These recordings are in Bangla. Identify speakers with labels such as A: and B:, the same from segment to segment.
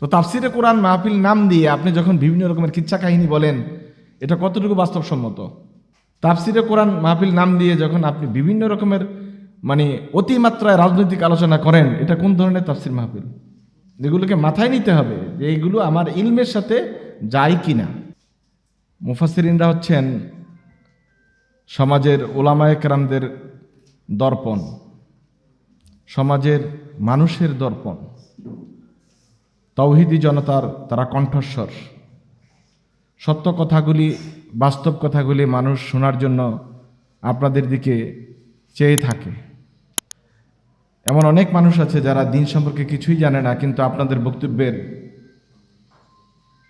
A: তো তাফসিরে কোরআন মাহফিল নাম দিয়ে আপনি যখন বিভিন্ন রকমের কিচ্ছা কাহিনী বলেন, এটা কতটুকু বাস্তবসম্মত? তাফসিরে কোরআন মাহফিল নাম দিয়ে যখন আপনি বিভিন্ন রকমের মানে অতিমাত্রায় রাজনৈতিক আলোচনা করেন, এটা কোন ধরনের তাফসির মাহফিল? যেগুলোকে মাথায় নিতে হবে যে এইগুলো আমার ইলমের সাথে যায় কি না মুফাসিরিনরা হচ্ছেন সমাজের ওলামায়ে কেরামদের দর্পণ, সমাজের মানুষের দর্পণ। তৌহিদি জনতার তারা কণ্ঠস্বর। সত্য কথাগুলি, বাস্তব কথাগুলি মানুষ শোনার জন্য আপনাদের দিকে চেয়ে থাকে। এমন অনেক মানুষ আছে যারা দিন সম্পর্কে কিছুই জানে না, কিন্তু আপনাদের বক্তব্যের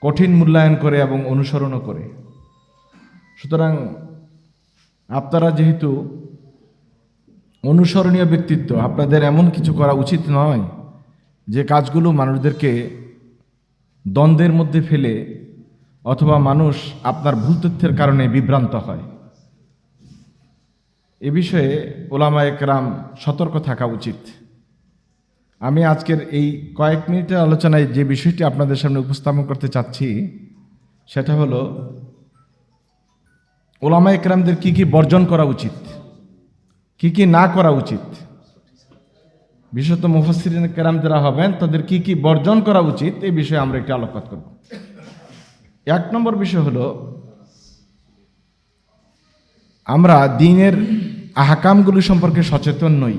A: কঠিন মূল্যায়ন করে এবং অনুসরণও করে। সুতরাং আপনারা যেহেতু অনুসরণীয় ব্যক্তিত্ব, আপনাদের এমন কিছু করা উচিত নয় যে কাজগুলো মানুষদেরকে দ্বন্দ্বের মধ্যে ফেলে অথবা মানুষ আপনার ভুল তথ্যের কারণে বিভ্রান্ত হয়। এ বিষয়ে ওলামা একরাম সতর্ক থাকা উচিত। আমি আজকের এই কয়েক মিনিটের আলোচনায় যে বিষয়টি আপনাদের সামনে উপস্থাপন করতে চাচ্ছি, সেটা হলো ওলামা একরামদের কি কি বর্জন করা উচিত, কি কি না করা উচিত বিশেষত মুফাসিরিন কেরাম যারা হবেন, তাদের কি কি বর্জন করা উচিত, এই বিষয়ে আমরা একটু আলোকপাত করব। এক নম্বর বিষয় হলো, আমরা দিনের আহকামগুলি সম্পর্কে সচেতন নই।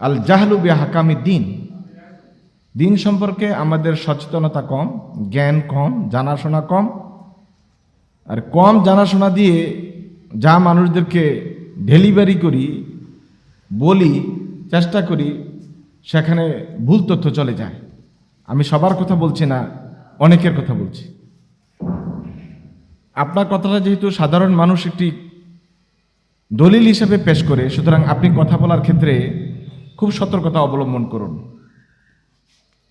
A: আল জাহলু বি আহকামি দিন। দিন সম্পর্কে আমাদের সচেতনতা কম, জ্ঞান কম, জানাশোনা কম। আর কম জানাশোনা দিয়ে যা মানুষদেরকে ডেলিভারি করি, বলি চেষ্টা করি সেখানে ভুল তথ্য চলে যায়। আমি সবার কথা বলছি না, অনেকের কথা বলছি। আপনার কথাটা যেহেতু সাধারণ মানুষ একটি দলিল হিসেবে পেশ করে, সুতরাং আপনি কথা বলার ক্ষেত্রে খুব সতর্কতা অবলম্বন করুন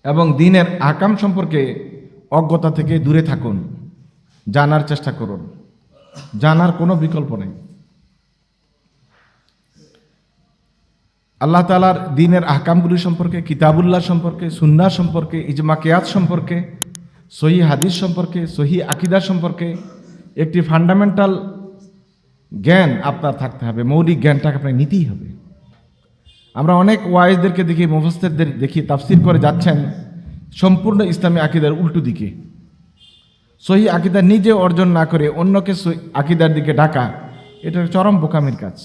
A: এবং দিনের আকাম সম্পর্কে অজ্ঞতা থেকে দূরে থাকুন, জানার চেষ্টা করুন। জানার কোনো বিকল্প নেই। আল্লাহ তালার দিনের আহকামগুলি সম্পর্কে, কিতাবুল্লাহ সম্পর্কে সুন্না সম্পর্কে, ইজমা কেয়াত সম্পর্কে, সহি হাদিস সম্পর্কে, সহি আকিদা সম্পর্কে একটি ফান্ডামেন্টাল জ্ঞান আপনার থাকতে হবে, মৌলিক জ্ঞানটাকে আপনার নিতেই হবে। আমরা অনেক ওয়াইজদেরকে দেখি মুফাসদের দেখি, তাফসির করে যাচ্ছেন সম্পূর্ণ ইসলামী আকিদার উল্টো দিকে। সহি আকিদা নিজে অর্জন না করে অন্যকে আকিদার দিকে ডাকা, এটা চরম বোকামির কাজ।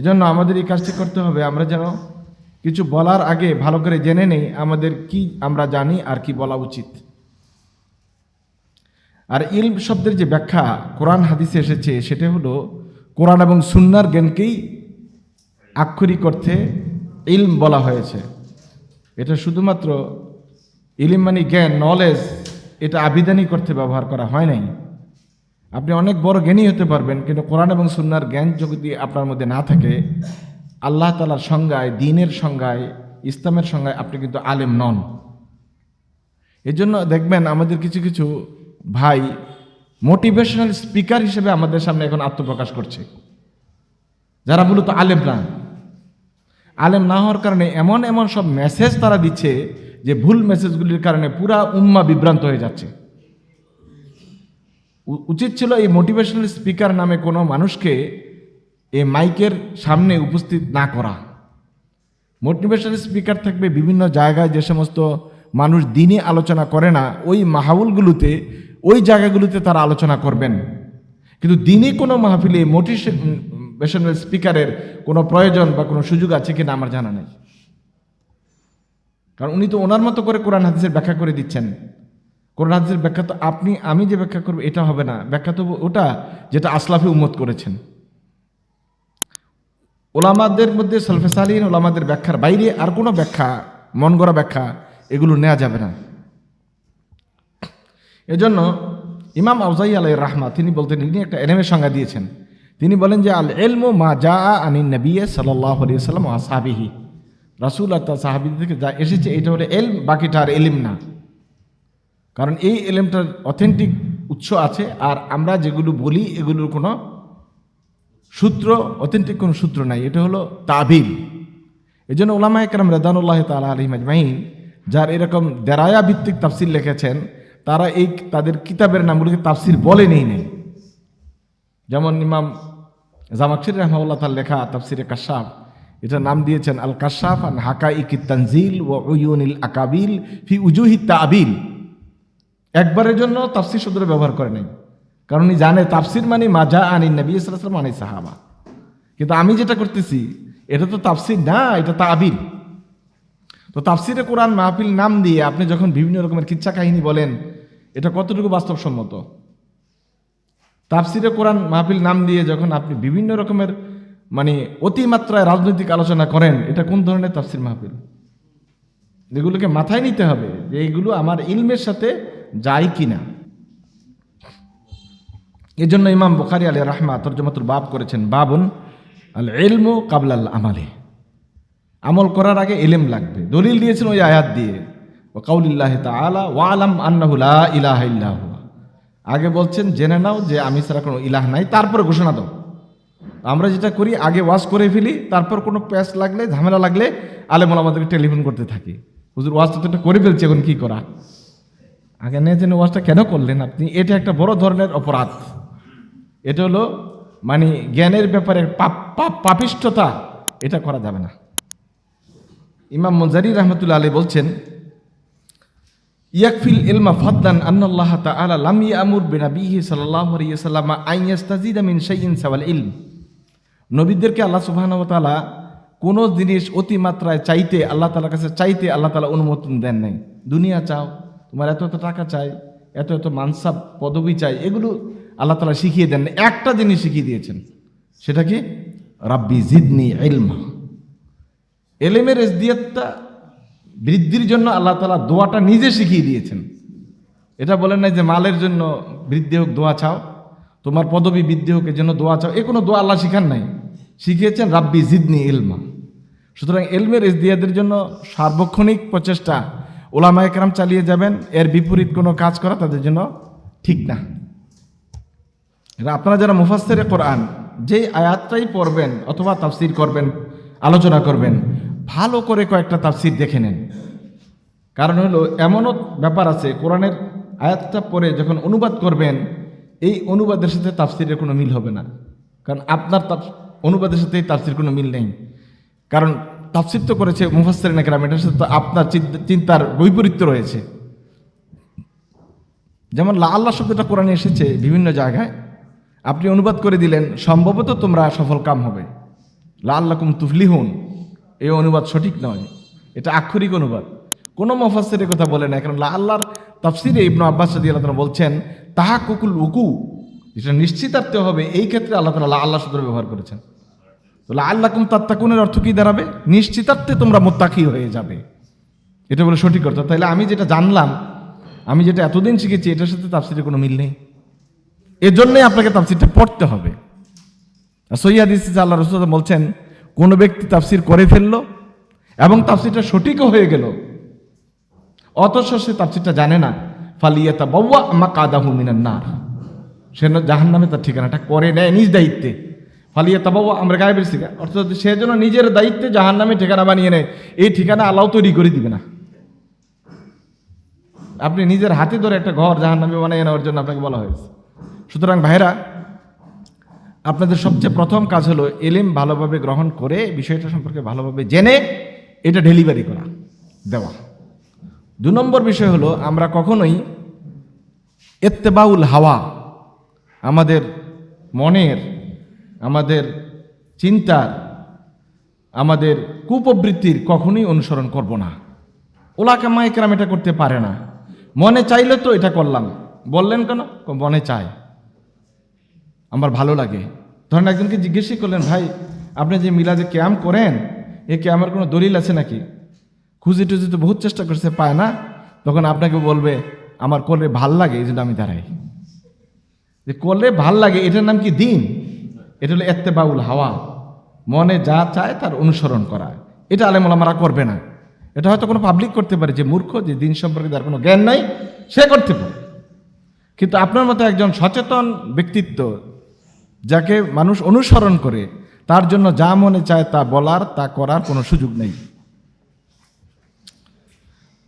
A: এজন্য আমাদের এই কাজটি করতে হবে। আমরা যেন কিছু বলার আগে ভালো করে জেনে নেই আমাদের কি আমরা জানি আর কি বলা উচিত। আর ইলম শব্দের যে ব্যাখ্যা কোরআন হাদিসে এসেছে, সেটা হলো কোরআন এবং সুন্নার জ্ঞানকেই আক্ষরিক অর্থে ইলম বলা হয়েছে। এটা শুধুমাত্র ইলিম মানে জ্ঞান, নলেজ, এটা আবিধানিক অর্থে ব্যবহার করা হয় নাই। আপনি অনেক বড় জ্ঞানী হতে পারবেন, কিন্তু কোরআন এবং সুন্নার জ্ঞান যদি আপনার মধ্যে না থাকে, আল্লাহ তালার সংজ্ঞায়, দিনের সংজ্ঞায়, ইসলামের সংজ্ঞায় আপনি কিন্তু আলেম নন। এজন্য দেখবেন আমাদের কিছু কিছু ভাই মোটিভেশনাল স্পিকার হিসেবে আমাদের সামনে এখন আত্মপ্রকাশ করছে। যারা মূলত আলেম না। আলেম না হওয়ার কারণে এমন এমন সব মেসেজ তারা দিচ্ছে যে ভুল মেসেজগুলির কারণে পুরা উম্মা বিভ্রান্ত হয়ে যাচ্ছে। উচিত ছিল এই মোটিভেশনাল স্পিকার নামে কোনো মানুষকে এই মাইকের সামনে উপস্থিত না করা। মোটিভেশনাল স্পিকার থাকবে বিভিন্ন জায়গায় যে সমস্ত মানুষ দিনে আলোচনা করে না, ওই মাহাবুলগুলোতে ওই জায়গাগুলোতে তারা আলোচনা করবেন। কিন্তু দিনে কোনো মাহফিলে মোটিভেশনাল স্পিকারের কোনো প্রয়োজন বা কোনো সুযোগ আছে কিনা আমার জানা নেই। কারণ উনি তো ওনার মতো করে কোরআন, হাদিসের ব্যাখ্যা করে দিচ্ছেন। কোরআন হাদিসের ব্যাখ্যা তো আপনি, আমি যে ব্যাখ্যা করব, এটা হবে না। ব্যাখ্যা তো ওটা যেটা আসলাফে উম্মত করেছেন। ওলামাদের মধ্যে সলফে ওলামাদের ব্যাখ্যার বাইরে আর কোনো ব্যাখ্যা মন গড়া ব্যাখ্যা, এগুলো নেওয়া যাবে না। এজন্য ইমাম আউজাই আলাই রাহমা, তিনি বলতেন, তিনি একটা এলেমের সংজ্ঞা দিয়েছেন। তিনি বলেন যে, আল এলমো মা যা আনি নবিয়ে সাল্লাহ সাল্লাম আসাবিহি রাসুল আর তার সাহাবিদ থেকে যা এসেছে, এটা হলো এলম বাকিটা আর এলিম না। কারণ এই এলেমটার অথেন্টিক উৎস আছে, আর আমরা যেগুলো বলি এগুলোর কোনো সূত্র অথেন্টিক কোনো সূত্র নাই। এটা হলো তাবিল। এই জন্য ওলামা একরাম রেদানুল্লাহ তালা আলহিম আজমাইন, যার এরকম দেরায়া ভিত্তিক তাফসির লিখেছেন, তারা এই তাদের কিতাবের নামগুলোকে তাফসির বলেনই নেই। যেমন ইমাম জামাকশির রহমাউল্লাহ তার লেখা তাফসিরে কাশাফ, এটা নাম দিয়েছেন আল কাশাফ আন হাকা ইকি তানজিল ও উয়ুনিল আকাবিল ফি উজুহি তাবিল একবারের জন্য তাফসির শব্দটা ব্যবহার করে নাই। কারণ উনি জানে তাফসির মানে মাজা আনি নবী ইসলাম মানে সাহাবা। কিন্তু আমি যেটা করতেছি, এটা তো তাফসির না, এটা তাবিল। তো তাফসিরে কোরআন মাহফিল নাম দিয়ে আপনি যখন বিভিন্ন রকমের কিচ্ছা কাহিনী বলেন, এটা কতটুকু বাস্তবসম্মত? তাফসিরে কোরআন মাহফিল নাম দিয়ে যখন আপনি বিভিন্ন রকমের মানে অতিমাত্রায় রাজনৈতিক আলোচনা করেন, এটা কোন ধরনের তাফসির মাহফিল? যেগুলোকে মাথায় নিতে হবে যে এইগুলো আমার ইলমের সাথে যায় কিনা? এই জন্য ইমাম বুখারি আলী রাহমা তর্জমাতুল বাব করেছেন, বাবুন আল ইলমু কাবলাল আমালে। আমল করার আগে এলেম লাগবে। দলিল দিয়েছেন ওই আয়াত দিয়ে। ও কাউলিল্লাহ তাআলা, ওয়ালাম আন্নাহু লা ইলাহা ইল্লা হুয়া। আগে বলছেন, জেনে নাও যে আমি ছাড়া কোনো ইলাহ নাই, তারপরে ঘোষণা দাও। আমরা যেটা করি, আগে ওয়াশ করে ফেলি, তারপর কোনো প্যাস লাগলে, ঝামেলা লাগলে আলেমুল আমাদেরকে টেলিফোন করতে থাকি। হুজুর ওয়াজটা তো করে ফেলছি, এখন কী করা? আগে নিয়ে জেনে ওয়াজটা কেন করলেন আপনি? এটা একটা বড় ধরনের অপরাধ। এটা হলো মানে জ্ঞানের ব্যাপারে পাপ পাপ, পাপিষ্ঠতা, এটা করা যাবে না। ইমাম মজারি রহমতুল্লা আলী বলছেন, ইয়াকফিল ইলমা ফাদ্দান আন্নাল্লাহ তাআলা লাম ইয়ামুর বিনাবিহি সাল্লাল্লাহু আলাইহি ওয়াসাল্লাম আন ইয়াস্তাজিদা মিন শাইইন সাওয়াল ইলম। নবীদেরকে আল্লাহ সুবহানাহু ওয়া তাআলা কোন জিনিস অতিমাত্রায় চাইতে আল্লাহ তাআলার কাছে চাইতে আল্লাহ তাআলা অনুমোদন দেন নাই। দুনিয়া চাও। তোমার এত এত টাকা চাই, এত এত মানসাব, পদবি চাই, এগুলো আল্লাহ তাআলা শিখিয়ে দেন। একটা জিনিস শিখিয়ে দিয়েছেন, সেটা কি? রাব্বি জিদনি এলমা এলেমের এসদিয়াতটা বৃদ্ধির জন্য আল্লাহ তালা দোয়াটা নিজে শিখিয়ে দিয়েছেন। এটা বলেন নাই যে মালের জন্য বৃদ্ধি হোক, দোয়া চাও। তোমার পদবী বৃদ্ধি হোক, এর জন্য দোয়া চাও। এ কোনো দোয়া আল্লাহ শিখান নাই। শিখিয়েছেন রাব্বি জিদনি এলমা সুতরাং এলমের ইসদিয়াদের জন্য সার্বক্ষণিক প্রচেষ্টা ওলামা একরাম চালিয়ে যাবেন, এর বিপরীত কোনো কাজ করা তাদের জন্য ঠিক না। আপনারা যারা মুফাসসিরে কোরআন, যেই আয়াতটাই পড়বেন অথবা তাফসির করবেন, আলোচনা করবেন, ভালো করে কয়েকটা তাফসির দেখে নেন। কারণ হলো, এমনও ব্যাপার আছে, কোরআনের আয়াতটা পড়ে যখন অনুবাদ করবেন, এই অনুবাদের সাথে তাফসিরের কোনো মিল হবে না। কারণ আপনার অনুবাদের সাথে তাফসির কোনো মিল নেই। কারণ তাফসির তো করেছে মুফাসসির নাকরাম এটার সাথে আপনার চিন্তার বৈপরীত্য রয়েছে। যেমন লা আল্লাহ শব্দটা কোরআনে এসেছে বিভিন্ন জায়গায়, আপনি অনুবাদ করে দিলেন, সম্ভবত তোমরা সফল কাম হবে। লা আল্লাকুম তুফলিহুন এই অনুবাদ সঠিক নয়, এটা আক্ষরিক অনুবাদ। কোনো মফাসের কথা বলে না, কারণ লা আল্লাহর তাফসিরে ইবনু আব্বাস রাদি আল্লাহ বলছেন তাহা কুকুল উকু, যেটা নিশ্চিতার্থ হবে, এই ক্ষেত্রে আল্লাহ তালা আল্লাহ শব্দ ব্যবহার করেছেন। তো লা আল্লাকুম তাত্তাকুনের অর্থ কি দাঁড়াবে? নিশ্চিতার্থে তোমরা মোত্তাকি হয়ে যাবে। এটা বলে সঠিক অর্থ। তাহলে আমি যেটা জানলাম, আমি যেটা এতদিন শিখেছি, এটার সাথে তাফসিরের কোনো মিল নেই। এর জন্যই আপনাকে তাফসিরটা পড়তে হবে। আর সৈয়াদ ইসিস আল্লাহ রসুল বলছেন, কোনো ব্যক্তি তাফসির করে ফেলল এবং তাফসিরটা সঠিকও হয়ে গেল, অথচ সে তাফসিরটা জানে না। ফালিয়াতা বাবা আমা কাদাহু মিনান না সে জাহান নামে তার ঠিকানাটা করে নেয় নিজ দায়িত্বে। ফালিয়াতা বাবা আমরা গায়ে বেশি অর্থাৎ সে যেন নিজের দায়িত্বে জাহান নামে ঠিকানা বানিয়ে নেয়, এই ঠিকানা আল্লাহ তৈরি করে দিবে না। আপনি নিজের হাতে ধরে একটা ঘর জাহান নামে বানিয়ে নেওয়ার জন্য আপনাকে বলা হয়েছে। সুতরাং ভাইরা আপনাদের সবচেয়ে প্রথম কাজ হলো এলিম ভালোভাবে গ্রহণ করে বিষয়টা সম্পর্কে ভালোভাবে জেনে এটা ডেলিভারি করা, দেওয়া। দু নম্বর বিষয় হলো আমরা কখনোই এত্তেবাউল হাওয়া, আমাদের মনের আমাদের চিন্তার, আমাদের কুপ্রবৃত্তির কখনোই অনুসরণ করব না। ওলাকে মাইকরাম এটা করতে পারে না। মনে চাইলে তো এটা করলাম। বললেন কেন? মনে চায়। আমার ভালো লাগে। ধরেন একজনকে জিজ্ঞেসই করলেন, ভাই, আপনি যে মিলাদে ক্যাম করেন, এ ক্যামের কোনো দলিল আছে নাকি? খুঁজে টুজি তো বহুত চেষ্টা করছে, পায় না। তখন আপনাকে বলবে, আমার করলে ভালো লাগে, এই জন্য আমি দাঁড়াই। যে করলে ভালো লাগে, এটার নাম কি দিন? এটা হলো এত্তেবাউল হাওয়া। মনে যা চায় তার অনুসরণ করা। এটা আলেমুলামারা করবে না। এটা হয়তো কোনো পাবলিক করতে পারে যে মূর্খ, যে দিন সম্পর্কে তার কোনো জ্ঞান নাই, সে করতে পারে। কিন্তু আপনার মতো একজন সচেতন ব্যক্তিত্ব, যাকে মানুষ অনুসরণ করে, তার জন্য যা মনে চায় তা বলার, তা করার কোনো সুযোগ নেই।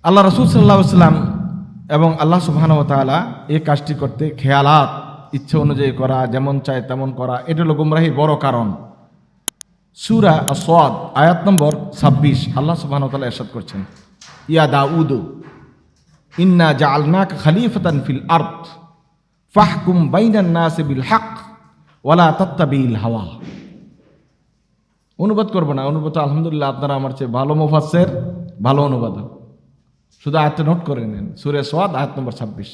A: আল্লাহ রসুল সাল্লাহ সাল্লাম এবং আল্লাহ সুবহানাহু ওয়া এই কাজটি করতে খেয়ালাত। ইচ্ছে অনুযায়ী করা, যেমন চায় তেমন করা, এটা হলো গুমরাহির বড় কারণ। সুরা সোয়াদ আয়াত নম্বর ছাব্বিশ, আল্লাহ তাআলা এরশাদ করছেন। ইয়া দা দাউদু, ইন্না জাআলনাক খলিফাতান ফিল আরদ, ফাহকুম বাইনান বিল হক ওয়ালা তাত্তাবিল হাওয়া। অনুবাদ করব না, অনুবাদ আলহামদুলিল্লাহ আপনারা আমার চেয়ে ভালো মুফাসসির, ভালো অনুবাদ শুধু আয়াতটা নোট করে নেন, সুরে সোয়াদ আয়াত নম্বর ছাব্বিশ।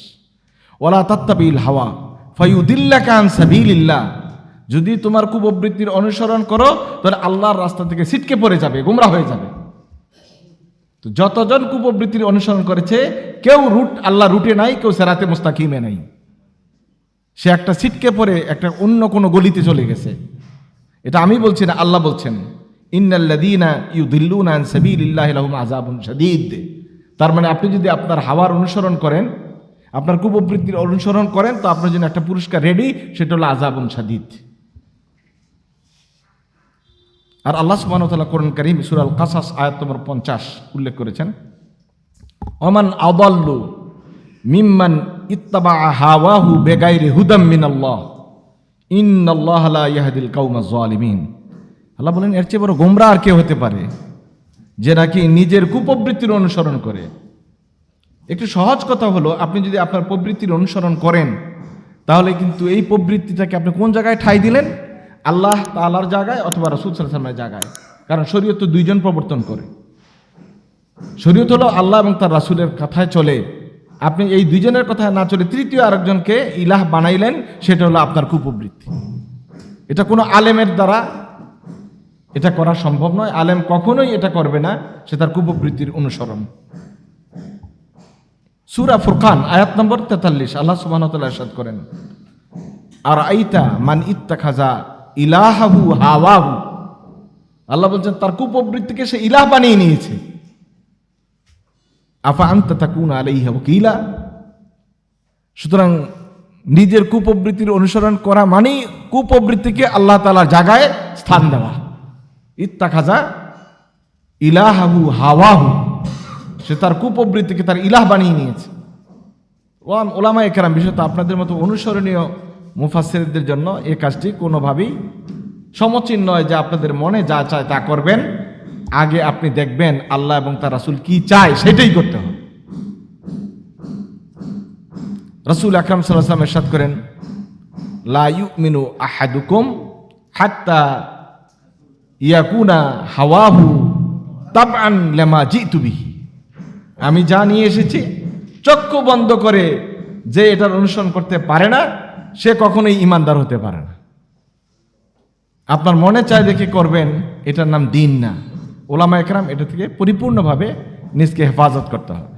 A: ওলা তাত্তাবিল হাওয়া। ফাইউদিল্লা কান সাবিলিল্লাহ। যদি তোমার কুববৃত্তির অনুসরণ করো, তাহলে আল্লাহর রাস্তা থেকে ছিটকে পড়ে যাবে গুমরা হয়ে যাবে। তো যতজন কুপবৃত্তির অনুসরণ করেছে, কেউ রুট আল্লাহ রুটে নাই, কেউ সেরাতে মুস্তাকিমে নাই। সে একটা ছিটকে পড়ে, একটা অন্য কোনো গলিতে চলে গেছে। এটা আমি বলছি না, আল্লাহ বলছেন ইন্নাল্লাদিনা ইউদিল্লুনা লাহুম আযাবুন শাদীদ। তার মানে আপনি যদি আপনার হাওয়ার অনুসরণ করেন আপনার কুপবৃত্তির অনুসরণ করেন, তো আপনার জন্য একটা পুরস্কার রেডি সেটা হলো আযাবুন শাদীদ আর আল্লাহ তাআলা কোরআন কারীম সূরা আল কাসাস আয়াত নম্বর 50 উল্লেখ করেছেন, ওমান আদাল্লু মিম্মান ইত্তাবা হাওয়াহু বেগাইরি হুদাম মিনাল্লাহ, ইন্নাল্লাহ লা ইয়াহদিল কাউমা জালিমিন আল্লাহ বলেন, এর চেয়ে বড় গোমরা আর কে হতে পারে যে নাকি নিজের কুপবৃত্তির অনুসরণ করে। একটু সহজ কথা হলো, আপনি যদি আপনার প্রবৃত্তির অনুসরণ করেন, তাহলে কিন্তু এই প্রবৃত্তিটাকে আপনি কোন জায়গায় ঠাই দিলেন? আল্লাহ তাআলার জায়গায় অথবা রসুল সাল্লামের জায়গায়। কারণ শরীয়ত তো দুইজন প্রবর্তন করে। শরীয়ত হলো আল্লাহ এবং তার রাসূলের কথায় চলে। আপনি এই দুইজনের কথায় না চলে তৃতীয় আরেকজনকে ইলাহ বানাইলেন, সেটা হলো আপনার কুপবৃত্তি এটা কোনো আলেমের দ্বারা এটা করা সম্ভব নয়। আলেম কখনোই এটা করবে না, সে তার কুপবৃত্তির অনুসরণ। সুরা ফুরকান, আয়াত নম্বর তেতাল্লিশ, আল্লাহ সুবাহ এরশাদ করেন আর আইতা মান ইত্তা খাজা ইলাহাহু হাওয়াহু। আল্লাহ বলছেন, তার কুপবৃত্তিকে সে ইলাহ বানিয়ে নিয়েছে। আফা আন্তা তাকুন আলাইহা ওকিলা সুতরাং নিজের কুপবৃত্তির অনুসরণ করা মানেই কুপবৃত্তিকে আল্লাহ তালার জায়গায় স্থান দেওয়া। ইত্তা খাজা ইলাহাহু হাওয়াহু। সে তার কুপবৃত্তিকে তার ইলাহ বানিয়ে নিয়েছে। ওয়াম ওলামা একরাম বিশেষত আপনাদের মতো অনুসরণীয় মুফাসসিরদের জন্য এই কাজটি কোনোভাবেই সমচীন নয় যে আপনাদের মনে যা চায় তা করবেন। আগে আপনি দেখবেন আল্লাহ এবং তার রাসূল কি চায়, সেটাই করতে হবে। রসুল আকরাম সাল্লাম এরশাদ করেন, লা ইউমিনু আহাদুকুম হাত্তা ইয়াকুনা হাওয়াহু লামা জিতু বিহি। আমি যা নিয়ে এসেছি, চক্ষু বন্ধ করে যে এটার অনুসরণ করতে পারে না, সে কখনোই ইমানদার হতে পারে না। আপনার মনে চায় দেখে করবেন, এটার নাম দিন না। ওলামা একরাম এটা থেকে পরিপূর্ণভাবে নিজকে হেফাজত করতে হবে।